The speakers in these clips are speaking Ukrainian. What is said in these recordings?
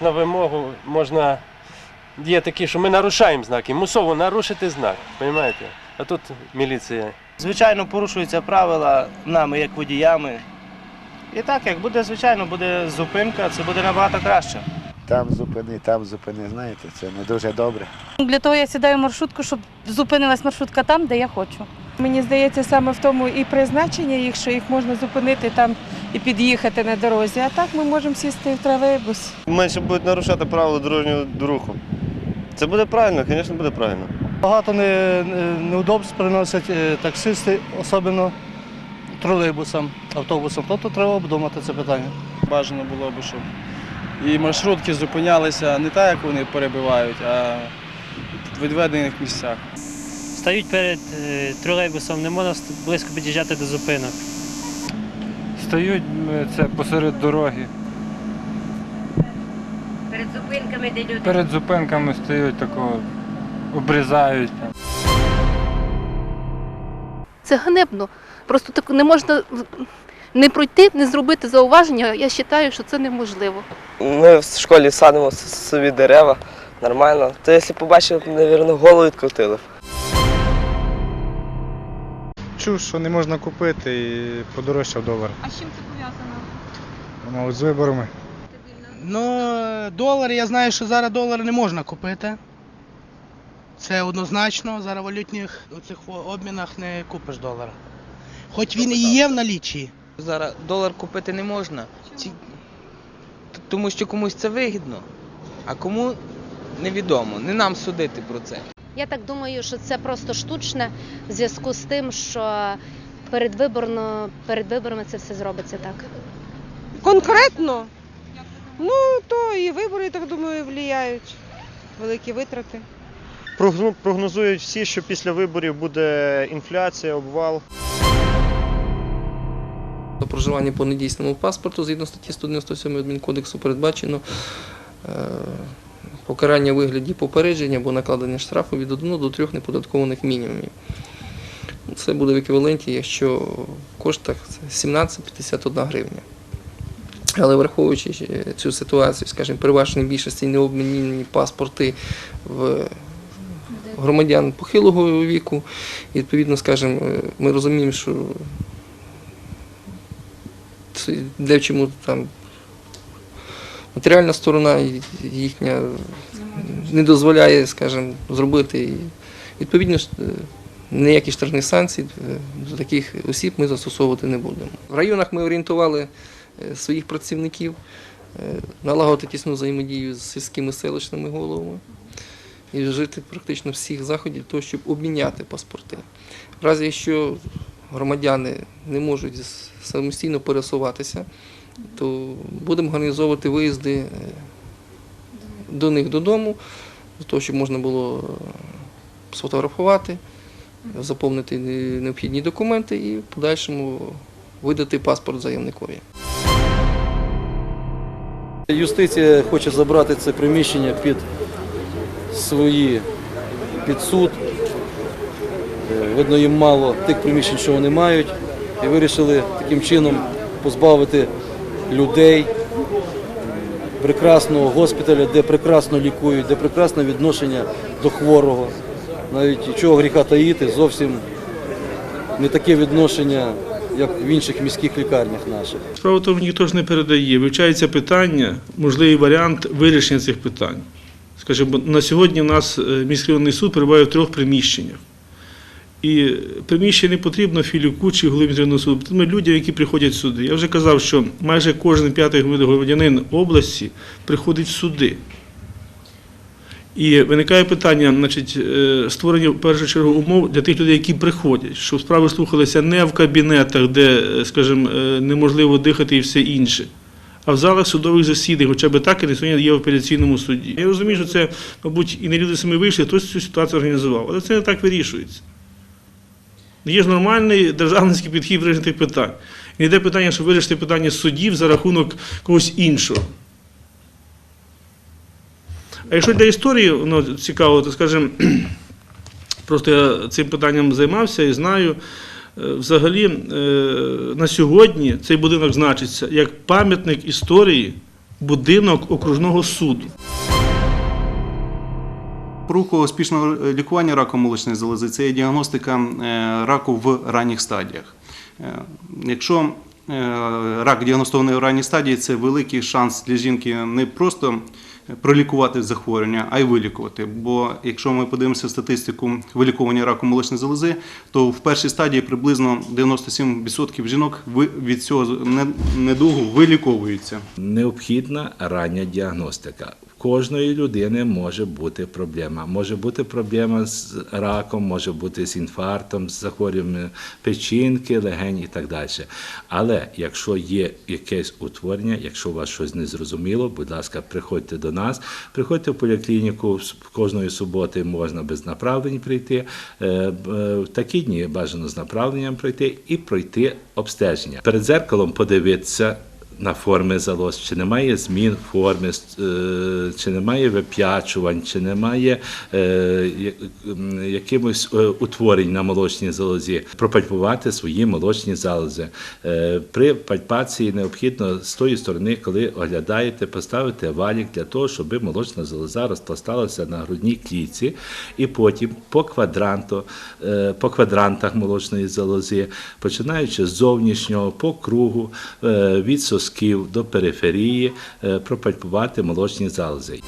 на вимогу можна. Є такі, що ми нарушаємо знаки. Мусово нарушити знак, розумієте? А тут міліція. Звичайно, порушуються правила нами, як водіями. І так, як буде, звичайно, буде зупинка, це буде набагато краще. Там зупини, там зупини, знаєте, це не дуже добре. Для того я сідаю в маршрутку, щоб зупинилась маршрутка там, де я хочу. Мені здається, саме в тому і призначення їх, що їх можна зупинити там і під'їхати на дорозі. А так ми можемо сісти в тролейбус. менше будуть нарушати правила дорожнього руху. Це буде правильно, звісно, буде правильно. Багато не, не- неудобств приносять е, таксисти, особливо тролейбусам, автобусам. Тобто треба обдумати це питання. Бажано було б, щоб і маршрутки зупинялися не так, як вони перебивають, а в відведених місцях. Стають перед е, тролейбусом, не можна близько під'їжджати до зупинок. Стають це посеред дороги. Перед зупинками, де люди. Перед зупинками стають такого, обрізають. Це ганебно. Просто так не можна не пройти, не зробити зауваження. Я вважаю, що це неможливо. Ми в школі садимо собі дерева нормально. То якщо побачили, мабуть, голову відкрутили. б. Чув, що не можна купити і подорожчав долар. А з чим це пов'язано? Мабуть, з виборами. Ну, долар, я знаю, що зараз долар не можна купити. Це однозначно, зараз в валютних оцих обмінах не купиш долара. Хоч він і є в налічі. Зараз долар купити не можна. Т- Тому що комусь це вигідно, а кому невідомо. Не нам судити про це. Я так думаю, що це просто штучне в зв'язку з тим, що передвиборно, перед виборами це все зробиться так. Конкретно? Ну, то і вибори, так думаю, впливають. Великі витрати. Прогнозують всі, що після виборів буде інфляція, обвал. За проживання по недійсному паспорту згідно статті 197 Адмінкодексу передбачено е, покарання вигляді попередження або накладення штрафу від 1 до 3 неподаткованих мінімумів. Це буде в еквіваленті, якщо в коштах це 17,51 гривня. Але враховуючи е, цю ситуацію, скажімо, переважній більшості необмінні паспорти в громадян похилого віку, відповідно, скажімо, е, ми розуміємо, що де чому там матеріальна сторона їхня не дозволяє, скажімо, зробити. І, відповідно, е, ніякі штрафні санкції е, до таких осіб ми застосовувати не будемо. В районах ми орієнтували е, своїх працівників налагодити тісну взаємодію з сільськими селищними головами і вжити практично всіх заходів того, щоб обміняти паспорти. В разі, якщо громадяни не можуть самостійно пересуватися, то будемо організовувати виїзди е, до них додому, для того, щоб можна було е, сфотографувати, заповнити необхідні документи і в подальшому видати паспорт заявникові. Юстиція хоче забрати це приміщення під свої під суд. Е, Видно, їм мало тих приміщень, що вони мають, і вирішили таким чином позбавити людей прекрасного госпіталя, де прекрасно лікують, де прекрасне відношення до хворого. Навіть чого гріха таїти, зовсім не таке відношення, як в інших міських лікарнях наших. Справа в тому, ніхто ж не передає. Вивчається питання, можливий варіант вирішення цих питань. Скажімо, на сьогодні у нас е, міськрайонний суд перебуває в трьох приміщеннях. І приміщення не потрібно Філюку чи міськрайонного суду, потрібно людям, які приходять сюди. Я вже казав, що майже кожен п'ятий громадянин області приходить в суди. І виникає питання, значить, е, створення в першу чергу умов для тих людей, які приходять, щоб справи слухалися не в кабінетах, де, е, скажімо, е, неможливо дихати і все інше, а в залах судових засідань, хоча б так, як сьогодні є в апеляційному суді. Я розумію, що це, мабуть, і не люди самі вийшли, хтось цю ситуацію організував, але це не так вирішується. Є ж нормальний державницький підхід вирішення тих питань. Не йде питання, щоб вирішити питання судів за рахунок когось іншого. А якщо для історії воно цікаво, то скажімо, просто я цим питанням займався і знаю. е, Взагалі, е, на сьогодні цей будинок значиться як пам'ятник історії будинок окружного суду. Руку успішного лікування раку молочної залози це є діагностика е, раку в ранніх стадіях. Е, Якщо е, рак діагностований у ранній стадії, це великий шанс для жінки не просто пролікувати захворювання, а й вилікувати. Бо якщо ми подивимося статистику вилікування раку молочної залози, то в першій стадії приблизно 97% жінок від цього не- недугу виліковуються. Необхідна рання діагностика. Кожної людини може бути проблема. Може бути проблема з раком, може бути з інфарктом, з захворюванням печінки, легень і так далі. Але якщо є якесь утворення, якщо у вас щось не зрозуміло, будь ласка, приходьте до нас, приходьте в поліклініку кожної суботи можна без направлень прийти. Е, е, В такі дні бажано з направленням пройти і пройти обстеження. Перед зеркалом подивитися на форми залоз, чи немає змін форми, е, чи немає вип'ячувань, чи немає е, якимось е, утворень на молочній залозі, пропальпувати свої молочні залози. При пальпації необхідно з тої сторони, коли оглядаєте, поставити валік для того, щоб молочна залоза розпласталася на грудній клітці, і потім по квадранту, по квадрантах молочної залози, починаючи з зовнішнього по кругу від сосків до периферії, е, пропальпувати молочні залози.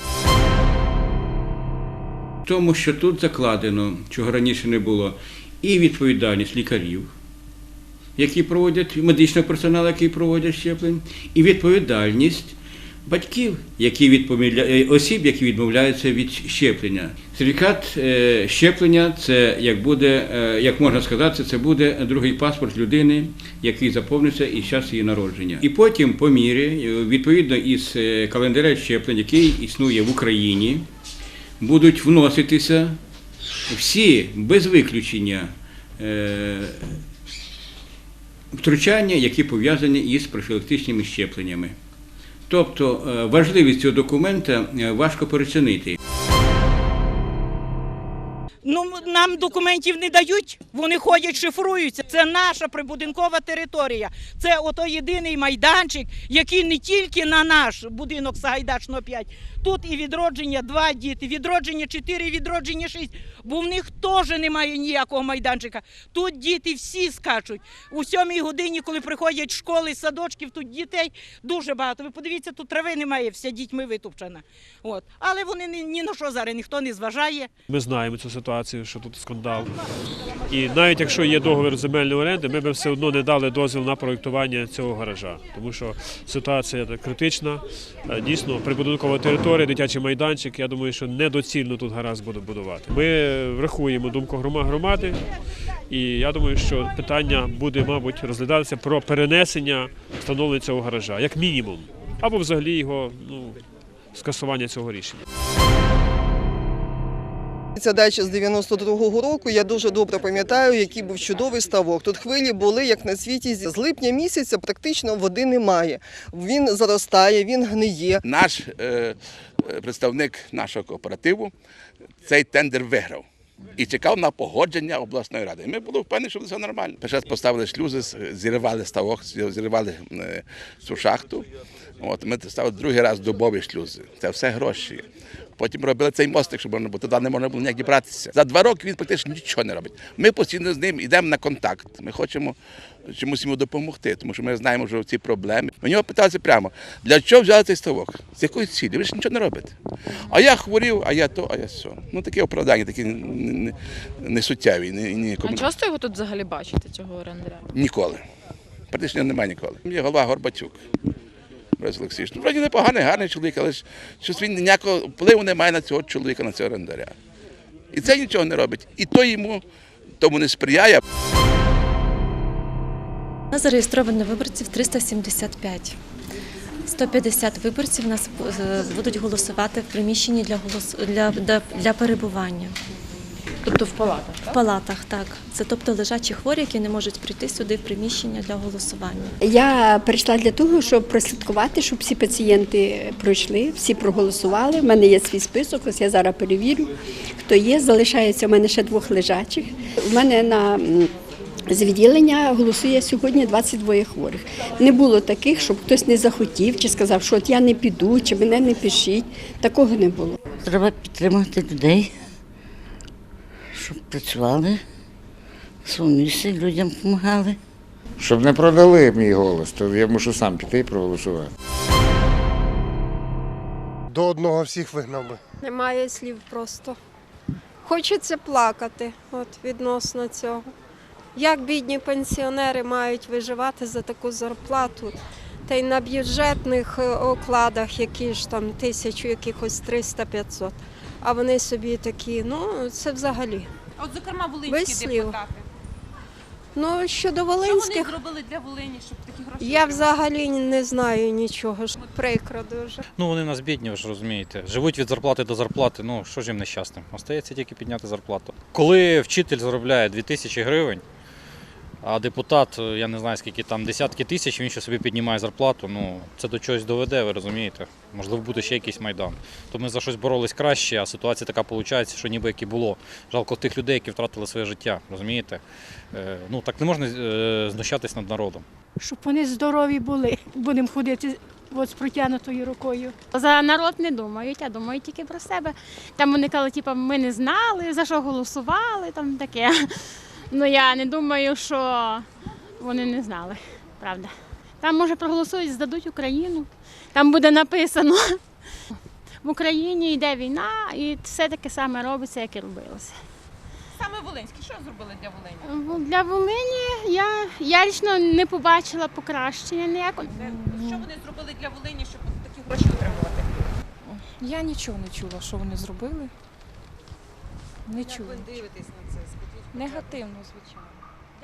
тому, що тут закладено, чого раніше не було, і відповідальність лікарів, які проводять медичного персоналу, який проводять щеплень, і відповідальність батьків, які відповідля... е, осіб, які відмовляються від щеплення. Сертифікат е, щеплення це як буде, е, як можна сказати, це буде другий паспорт людини, який заповниться із часу її народження. І потім, по мірі, відповідно із календаря щеплень, який існує в Україні, будуть вноситися всі без виключення втручання, які пов'язані із профілактичними щепленнями. Тобто е, важливість цього документа е, важко переоцінити. Ну, нам документів не дають, вони ходять, шифруються. Це наша прибудинкова територія. Це ото єдиний майданчик, який не тільки на наш будинок Сагайдачного 5. Тут і відродження два діти, відродження 4, відродження 6. Бо в них теж немає ніякого майданчика. Тут діти всі скачуть. У сьомій годині, коли приходять школи, садочків, тут дітей дуже багато. Ви подивіться, тут трави немає, вся дітьми витупчена. От. Але вони ні, ні на що зараз ніхто не зважає. Ми знаємо цю ситуацію, що тут скандал. І навіть якщо є договір земельної оренди, ми б все одно не дали дозвіл на проєктування цього гаража, тому що ситуація критична. Е, Дійсно, прибудинкова територія, дитячий майданчик. Я думаю, що недоцільно тут гараж буде будувати. Ми врахуємо думку грома- громади, і я думаю, що питання буде, мабуть, розглядатися про перенесення встановлення цього гаража, як мінімум, або взагалі його ну, скасування цього рішення. Ця дача з 92-го року. Я дуже добре пам'ятаю, який був чудовий ставок. Тут хвилі були як на світі. З липня місяця практично води немає. Він заростає, він гниє. Наш е, представник нашого кооперативу цей тендер виграв. І чекав на погодження обласної ради. Ми були впевнені, що все нормально. Перше поставили шлюзи, зірвали ставок, зірвали е, цю шахту. От, ми ставили другий раз дубові шлюзи. Це все гроші. Потім робили цей мостик, щоб можна було туди не можна було ніяк дібратися. За два роки він практично нічого не робить. Ми постійно з ним йдемо на контакт. Ми хочемо чомусь йому допомогти, тому що ми знаємо, що ці проблеми. Ми нього питалися прямо, для чого взяли цей ставок? З якої цілі? Ви ж нічого не робите. А я хворів, а я то, а я все. Ну такі оправдання, такі не, не, не. Не, не, А часто його тут взагалі бачите, цього орендаря? Ніколи. Практично немає ніколи. Є голова Горбатюк. Борис Олексійович. Ну, вроді непоганий, гарний чоловік, але ж щось він ніякого впливу не має на цього чоловіка, на цього орендаря. І це нічого не робить. І то йому тому не сприяє. У нас зареєстровано виборців 375. 150 виборців нас е, будуть голосувати в приміщенні для, голос... для, для перебування. Тобто в палатах? В палатах, так. Це тобто лежачі хворі, які не можуть прийти сюди в приміщення для голосування. Я прийшла для того, щоб прослідкувати, щоб всі пацієнти пройшли, всі проголосували. У мене є свій список, ось я зараз перевірю, хто є. Залишається у мене ще двох лежачих. У мене на З відділення голосує сьогодні 22 хворих. Не було таких, щоб хтось не захотів чи сказав, що от я не піду, чи мене не пишіть. Такого не було. Треба підтримати людей, щоб працювали в людям допомагали. Щоб не продали мій голос, то я мушу сам піти і проголосувати. До одного всіх вигнав би. Немає слів просто. Хочеться плакати от, відносно цього. Як бідні пенсіонери мають виживати за таку зарплату? Та й на бюджетних е, окладах, які ж там тисячу, якихось 300-500. А вони собі такі, ну це взагалі. От, зокрема, Без волинські слів. депутати. Ну, щодо Що вони Волинських, зробили для Волині, щоб такі гроші? я взагалі не знаю нічого. ж. Прикро дуже. Ну вони в нас бідні, ви ж розумієте. Живуть від зарплати до зарплати. Ну що ж їм нещасним? Остається тільки підняти зарплату. Коли вчитель заробляє 2000 гривень, а депутат, е, я не знаю скільки там десятки тисяч, він ще собі піднімає зарплату. Ну це до чогось доведе, ви розумієте. Можливо, буде ще якийсь майдан. То ми за щось боролись краще, а ситуація така виходить, що ніби як і було. Жалко тих людей, які втратили своє життя. Розумієте? Е, ну так не можна е, знущатись над народом. щоб вони здорові були. Будемо ходити от з протягнутою рукою. За народ не думають, а думають тільки про себе. Там вони казали, типу, ми не знали, за що голосували, там таке. Ну я не думаю, що вони не знали, правда. Там, може, проголосують, здадуть Україну. Там буде написано. В Україні йде війна, і все таке саме робиться, як і робилося. Саме Волинські, що зробили для Волині? Для Волині я, я лічно не побачила покращення ніякого. Що вони зробили для Волині, щоб такі гроші отримувати? Я нічого не чула, що вони зробили. Не чула. дивитесь на? Негативно, звичайно.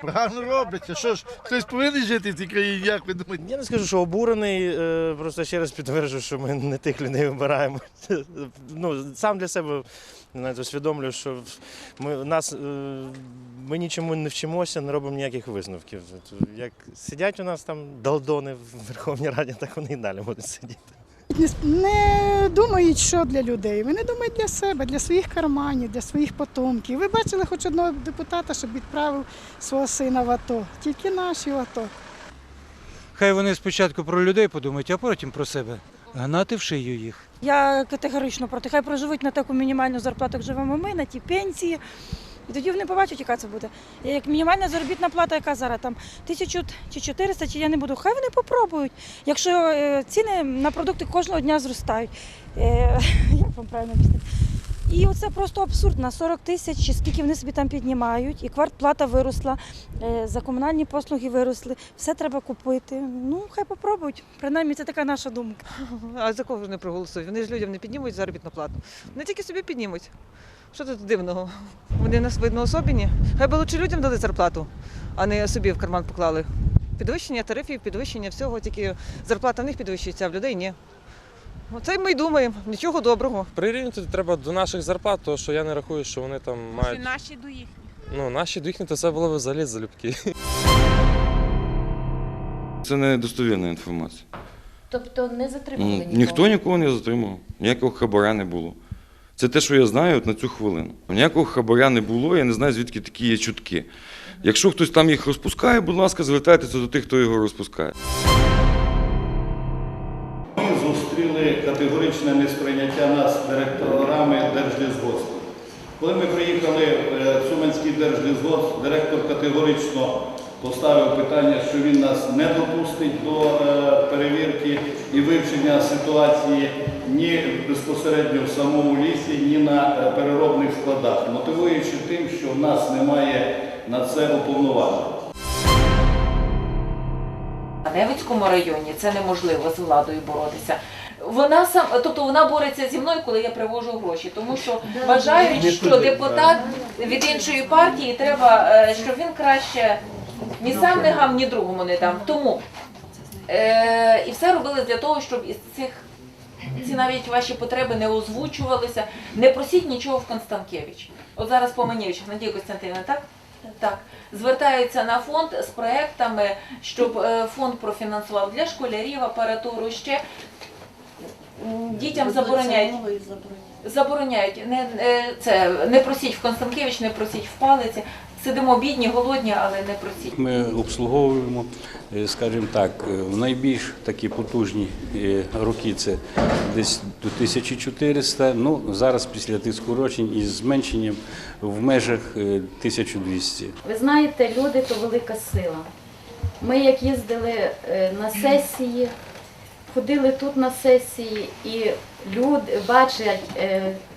Правильно робляться. Що ж, хтось повинен жити в цій країні, як ви думаєте? Я не скажу, що обурений, е, просто ще раз підтверджую, що ми не тих людей вибираємо. Ну, сам для себе навіть усвідомлюю, що ми, нас, е, ми нічому не вчимося, не робимо ніяких висновків. Як сидять у нас там долдони в Верховній Раді, так вони і далі будуть сидіти. Не, не думають, що для людей. Вони думають для себе, для своїх карманів, для своїх потомків. Ви бачили хоч одного депутата, щоб відправив свого сина в АТО. Тільки наші в АТО. Хай вони спочатку про людей подумають, а потім про себе. Гнати в шию їх. Я категорично проти. Хай проживуть на таку мінімальну зарплату, як живемо ми, на ті пенсії. І тоді вони побачать, яка це буде. Як мінімальна заробітна плата, яка зараз там тисячу чи 400, чи я не буду. Хай вони попробують. Якщо е, ціни на продукти кожного дня зростають. Е, Як вам правильно об'яснити? І оце просто абсурд. На 40 тисяч, чи скільки вони собі там піднімають, і квартплата виросла, е, за комунальні послуги виросли, все треба купити. Ну, хай попробують. Принаймні, це така наша думка. А за кого ж не проголосують? Вони ж людям не піднімуть заробітну плату. Вони тільки собі піднімуть. Що тут дивного? Вони нас видно особені. Хай би лучше людям дали зарплату, а не собі в карман поклали. Підвищення тарифів, підвищення всього, тільки зарплата в них підвищується, а в людей ні. Оце ми й думаємо, нічого доброго. Прирівняти треба до наших зарплат, тому що я не рахую, що вони там мають. наші до їхніх. Ну, наші до їхні, то це було б взагалі залюбки. Це не достовірна інформація. Тобто не затримали нікого? Ніхто нікого не затримував, ніякого хабаря не було. Це те, що я знаю на цю хвилину. Ніякого хабаря не було, я не знаю, звідки такі є чутки. Якщо хтось там їх розпускає, будь ласка, звертайтеся до тих, хто його розпускає. Ми зустріли категоричне несприйняття нас директорами Держлісгоспу. Коли ми приїхали е, в Суменський Держлісгосп, директор категорично поставив питання, що він нас не допустить до е, перевірки і вивчення ситуації ні безпосередньо в самому лісі, ні на е, переробних складах, мотивуючи тим, що в нас немає на це уповноважень. В Невицькому районі це неможливо з владою боротися. Вона сам, тобто вона бореться зі мною, коли я привожу гроші, тому що вважають, що депутат від іншої партії треба, е, щоб він краще ні сам не гам, ні другому не дам. Тому е, і все робили для того, щоб із цих ці навіть ваші потреби не озвучувалися. Не просіть нічого в Констанкевич. От зараз по Манєвичах, Надія Костянтинівна, так? Так, звертаються на фонд з проектами, щоб е, фонд профінансував для школярів апаратуру ще. Дітям забороняють. Забороняють. Не, е, це, не просіть в Констанкевич, не просіть в палиці. Сидимо бідні, голодні, але не просіть. Ми обслуговуємо, е, скажімо так, е, в найбільш такі потужні е, роки це десь до 1400, ну зараз після тих скорочень із зменшенням в межах е, 1200. Ви знаєте, люди то велика сила. Ми як їздили на сесії, ходили тут на сесії, і люди бачать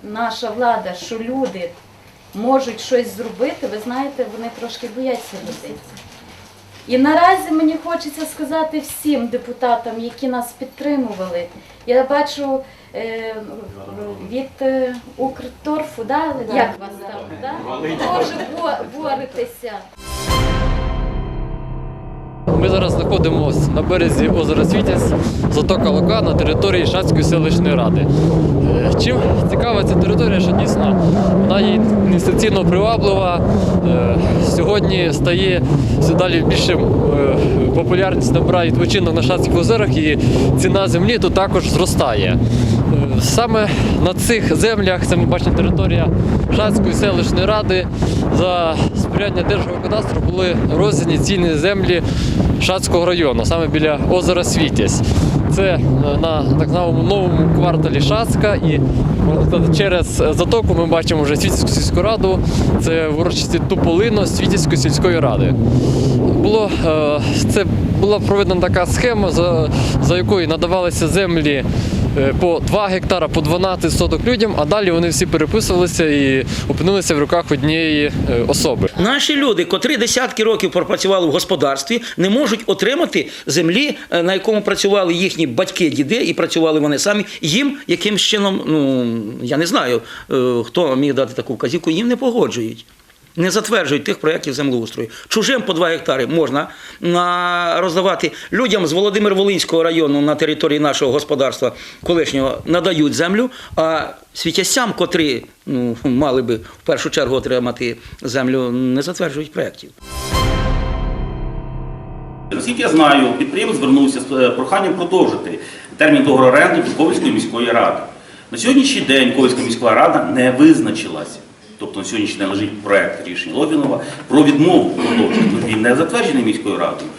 наша влада, що люди можуть щось зробити, ви знаєте, вони трошки бояться людей. І наразі мені хочеться сказати всім депутатам, які нас підтримували. Я бачу е, від е, Укрторфу, да? як вас там, да? Бо- боретеся. Зараз знаходимося на березі озера Світязь, затока Лука на території Шацької селищної ради. Е, Чим цікава ця територія, що дійсно вона є інвестиційно приваблива. Е, Сьогодні стає все далі більше популярність набирає відпочинок на Шацьких озерах і ціна землі тут також зростає. Е, Саме на цих землях, це ми бачимо територія Шацької селищної ради, за сприяння Держгеокадастру були роздані цінні землі Шацького району, саме біля озера Світязь. Це е, на так званому новому кварталі Шацька і через затоку ми бачимо вже Світязьку сільську раду, це в урочисті Туполино Світязької сільської ради. Було, е, це була проведена така схема, за, за якою надавалися землі е, по 2 гектара, по 12 соток людям, а далі вони всі переписувалися і опинилися в руках однієї е, особи. Наші люди, котрі десятки років пропрацювали в господарстві, не можуть отримати землі, е, на якому працювали їхні батьки, діди, і працювали вони самі. Їм якимсь чином, ну я не знаю, е, хто міг дати таку вказівку, їм не погоджують. Не затверджують тих проєктів землеустрою. Чужим по 2 гектари можна роздавати людям з Володимир-Волинського району на території нашого господарства колишнього надають землю, а світязцям, котрі ну, мали би в першу чергу отримати землю, не затверджують проєктів. Наскільки я знаю, підприємець звернувся з е, проханням продовжити термін договору оренди до Ковальської міської ради. На сьогоднішній день Ковальська міська рада не визначилася. Тобто на сьогоднішній день лежить проект рішення Логінова про відмову продовження. Він не затверджений міською радою.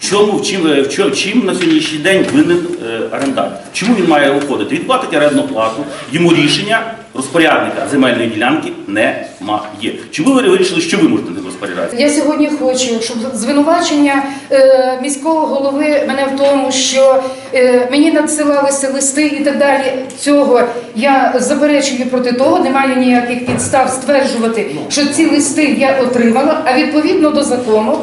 В чому, в чим, в чому, чим на сьогоднішній день винен е, орендар? Чому він має уходити? Відплатити орендну плату, йому рішення розпорядника земельної ділянки немає. Чому ви вирішили, що ви можете ним розпоряджатися? Я сьогодні хочу, щоб звинувачення е, міського голови мене в тому, що е, мені надсилалися листи і так далі. Цього я заперечую проти того. Немає ніяких підстав стверджувати, що ці листи я отримала. А відповідно до закону,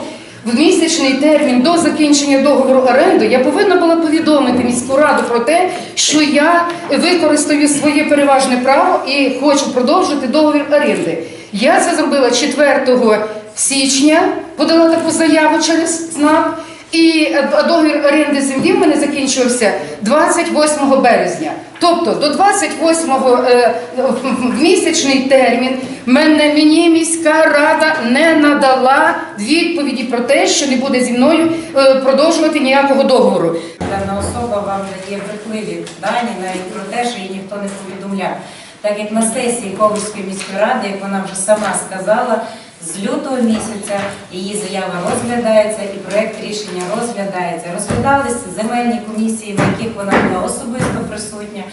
в місячний термін до закінчення договору оренди я повинна була повідомити міську раду про те, що я використаю своє переважне право і хочу продовжити договір оренди. Я це зробила 4 січня, подала таку заяву через СНАП. І е, договір оренди землі в мене закінчився 28 березня. Тобто до 28 е, в місячний термін мене мені міська рада не надала відповіді про те, що не буде зі мною е, продовжувати ніякого договору. Дана особа вам дає брехливі дані навіть про те, що її ніхто не повідомляв. Так як на сесії Ковальської міської ради, як вона вже сама сказала, з лютого місяця її заява розглядається і проект рішення розглядається. Розглядалися земельні комісії, на яких вона була особисто присутня.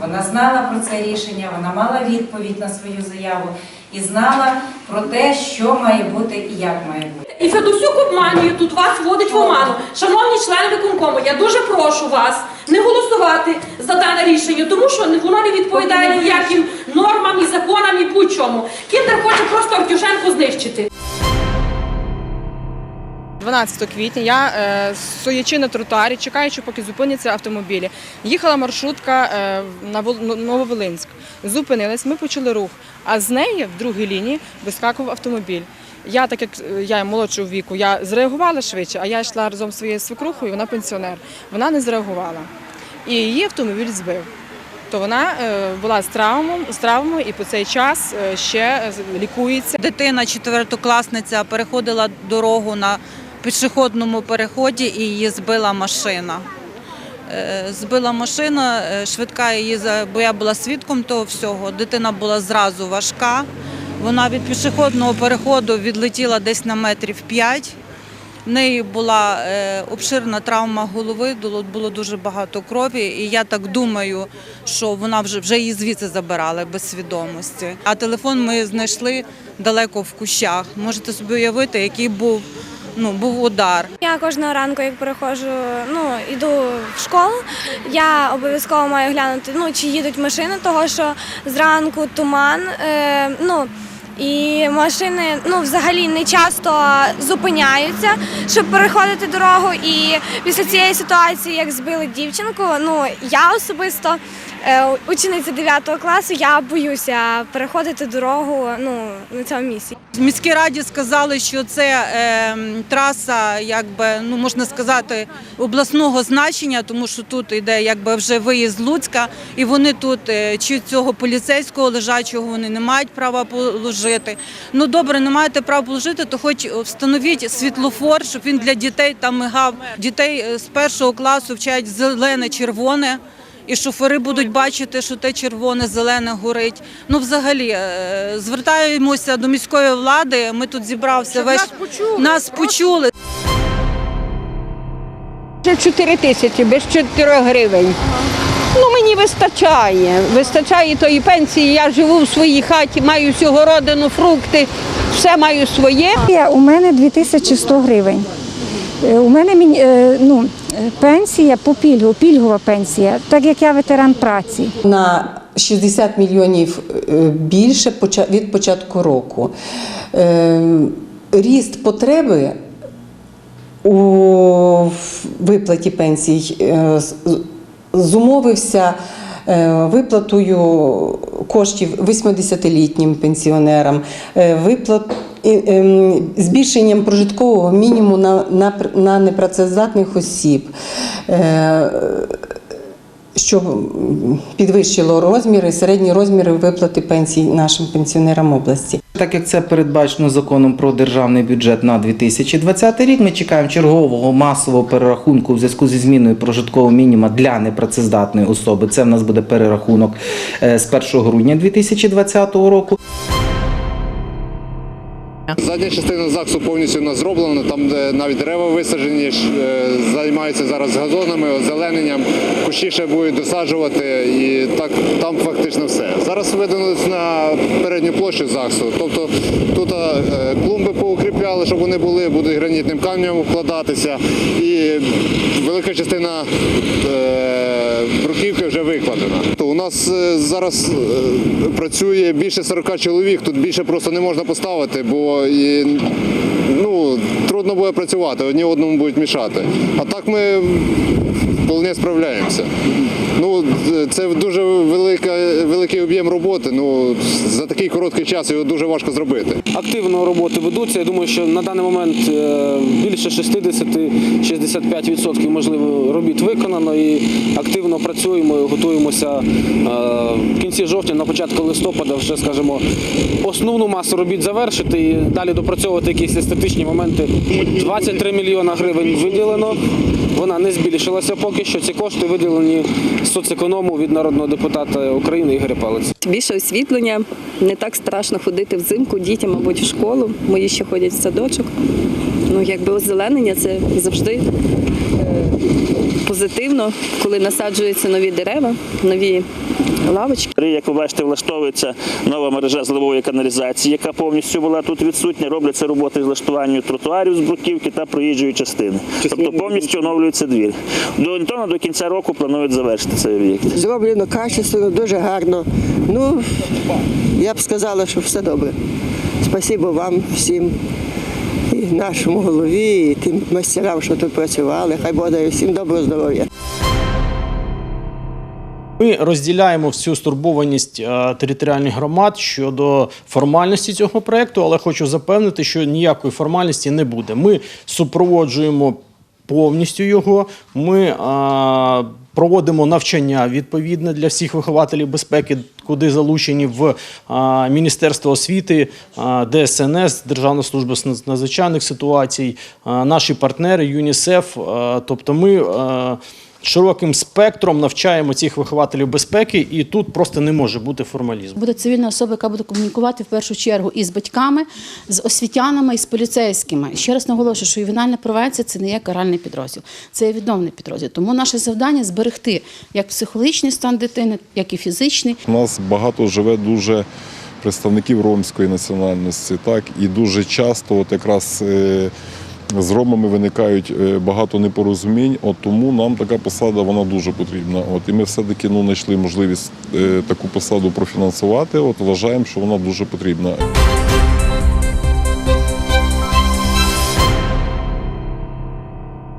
Вона знала про це рішення, вона мала відповідь на свою заяву і знала про те, що має бути і як має бути. І Федосюк обманює тут вас вводить в оману. Шановні члени виконкому, я дуже прошу вас не голосувати за дане рішення, тому що воно не відповідає ніяким нормам і законам і будь-чому. Кіндер хоче просто Артюшенко знищити. 12 квітня я е, стоячи на тротуарі, чекаючи, поки зупиняться автомобілі. Їхала маршрутка е, на ну, Нововолинськ. Зупинилась, ми почали рух. А з неї в другій лінії вискакував автомобіль. Я, так як е, я молодшого віку, я зреагувала швидше, а я йшла разом зі своєю свекрухою, вона пенсіонер. Вона не зреагувала. І її автомобіль збив. То вона е, була з травмою, з травмою і по цей час е, ще е, лікується. Дитина, четвертокласниця, переходила дорогу на пішохідному переході і її збила машина. Збила машина, швидка її, бо я була свідком того всього. Дитина була зразу важка, Вона від пішохідного переходу відлетіла десь на метрів 5. В неї була е, обширна травма голови, було, дуже багато крові, і я так думаю, що вона вже, вже її звідси забирали без свідомості. А телефон ми знайшли далеко в кущах. Можете собі уявити, який був, ну, був удар. Я кожного ранку, як переходжу, ну йду в школу. Я обов'язково маю глянути, ну чи їдуть машини, того що зранку туман. Е, ну і машини ну взагалі не часто зупиняються, щоб переходити дорогу. І після цієї ситуації, як збили дівчинку, ну я особисто. Е, Учениця 9 класу, я боюся переходити дорогу ну, на цьому місці. В міській раді сказали, що це е, траса, якби ну можна сказати, обласного значення, тому що тут йде якби вже виїзд Луцька, і вони тут е, чи цього поліцейського лежачого вони не мають права положити. Ну добре, не маєте права положити, то хоч встановіть світлофор, щоб він для дітей там мигав. Дітей е, з першого класу вчать зелене, червоне. І шофери будуть бачити, що те червоне, зелене горить. Ну, взагалі, е, звертаємося до міської влади. Ми тут зібрався весь нас почули. Нас почули. Вже 4 тисячі, без 4 гривень. Ну, мені вистачає. Вистачає тої пенсії. Я живу в своїй хаті, маю всю городину, фрукти, все маю своє. У мене 2100 гривень. Е, У мене е, ну, е, пенсія по пільгу, пільгова пенсія, так як я ветеран праці. на 60 мільйонів більше від початку року. Ріст потреби у виплаті пенсій зумовився виплатою коштів 80-літнім пенсіонерам, виплат, збільшенням прожиткового мінімуму на, на, на непрацездатних осіб. Е, що підвищило розміри, середні розміри виплати пенсій нашим пенсіонерам області. Так як це передбачено законом про державний бюджет на 2020 рік, ми чекаємо чергового масового перерахунку в зв'язку зі зміною прожиткового мінімуму для непрацездатної особи. Це в нас буде перерахунок е, з 1 грудня 2020 року. Задня частина ЗАГСу повністю у нас зроблена, там навіть дерева висаджені, е, займаються зараз газонами, озелененням, кущі ще будуть досаджувати і так там фактично все. Зараз виведено на передню площу ЗАГСу, тобто тут е, клумби поукріпляли, щоб вони були, будуть гранітним камнем вкладатися і велика частина е, бруківки вже викладена. То у нас зараз працює більше 40 чоловік, тут більше просто не можна поставити, бо і, ну, трудно буде працювати, одні одному будуть мішати. А так ми вполне справляємося. Ну, це дуже велика, великий об'єм роботи. Ну, за такий короткий час його дуже важко зробити. Активно роботи ведуться. Я думаю, що на даний момент е, більше 60-65% можливо робіт виконано і активно працюємо, і готуємося е, в кінці жовтня, на початку листопада, вже скажімо, основну масу робіт завершити і далі допрацьовувати якісь естетичні моменти. 23 мільйона гривень виділено. Вона не збільшилася поки що. Ці кошти виділені соцеконому від народного депутата України Ігоря Палець. Більше освітлення, не так страшно ходити взимку дітям, мабуть, в школу. Мої ще ходять в садочок. Ну, якби озеленення це завжди е, позитивно, коли насаджуються нові дерева, нові лавочки. Як ви бачите, влаштовується нова мережа зливової каналізації, яка повністю була тут відсутня. Робляться роботи з влаштуванню тротуарів з бруківки та проїжджої частини. Тобто повністю оновлюється двір. До орієнтовно до кінця року планують завершити цей об'єкт. Зроблено качественно, дуже гарно. Ну, я б сказала, що все добре. Спасибо вам всім, і нашому голові, і тим майстерам, що тут працювали. Хай дає всім доброго здоров'я. Ми розділяємо всю стурбованість е, територіальних громад щодо формальності цього проекту, але хочу запевнити, що ніякої формальності не буде. Ми супроводжуємо повністю його. Ми е, проводимо навчання відповідне для всіх вихователів безпеки, куди залучені в Міністерство освіти, ДСНС, Державна служба з надзвичайних ситуацій, наші партнери, ЮНІСЕФ. Тобто ми. Широким спектром навчаємо цих вихователів безпеки, і тут просто не може бути формалізму. Буде цивільна особа, яка буде комунікувати в першу чергу із батьками, з освітянами і з поліцейськими. Ще раз наголошую, що ювенальна превенція це не є каральний підрозділ, це є відомний підрозділ. Тому наше завдання зберегти як психологічний стан дитини, як і фізичний. У нас багато живе дуже представників ромської національності, так і дуже часто, от якраз е, з ромами виникають е, багато непорозумінь. От тому нам така посада вона дуже потрібна. От і ми все-таки ну знайшли можливість е, таку посаду профінансувати. От вважаємо, що вона дуже потрібна.